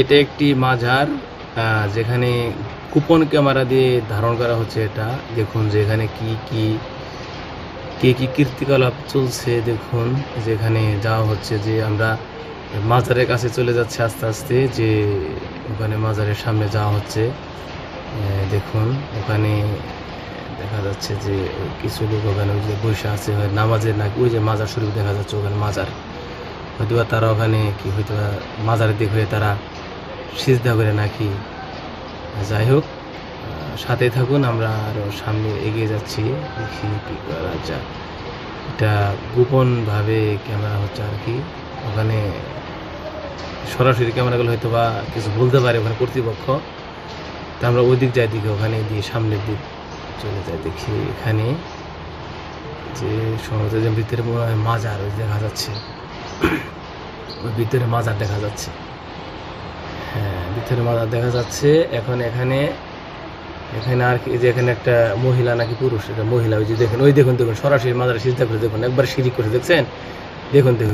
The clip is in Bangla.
এটা একটি আহ, যেখানে কুপন ক্যামেরা দিয়ে ধারণ করা হচ্ছে এটা। দেখুন যে এখানে কি কি কি কি কীর্তিকলাপ চলছে দেখুন যেখানে যাওয়া হচ্ছে যে আমরা মাজারের কাছে চলে যাচ্ছে আস্তে আস্তে যে ওখানে মাজারের সামনে যাওয়া হচ্ছে। দেখুন ওখানে দেখা যাচ্ছে যে কিছু লোক ওখানে বসে আছে নামাজের নাকি ওই যে মাজার শরীফ দেখা যাচ্ছে ওখানে মাজার। হয়তো তারা ওখানে কি হয়তো মাজারের দিক হয়ে তারা সিজদা করে নাকি, যাই হোক সাথে থাকুন, আমরা আরও সামনে এগিয়ে যাচ্ছি, দেখি কী করা যায়। এটা গোপনভাবে ক্যামেরা হচ্ছে আর কি, ওখানে সরাসরি ক্যামেরাগুলো হয়তো বা কিছু বলতে পারে ওখানে কর্তৃপক্ষ। তা আমরা ওই দিক যাই দিকে ওখানে দিয়ে সামনের দিক চলে যাই, দেখি এখানে যে সম্ভবত যে ভিতরে মনে হয় মাজার, ওই দেখা যাচ্ছে। ওই ভিতরে মাজার দেখা যাচ্ছে। হ্যাঁ ভিতরে মাজার দেখা যাচ্ছে। এখন এখানে এখানে আর কি যে এখানে একটা মহিলা নাকি পুরুষ, এটা মহিলা, ওই যে দেখুন, ওই দেখুন দেখুন, সরাসরি মাজারে সিজদা করে দেখুন, একবার সিঁড়ি করে দেখছেন? দেখুন দেখুন।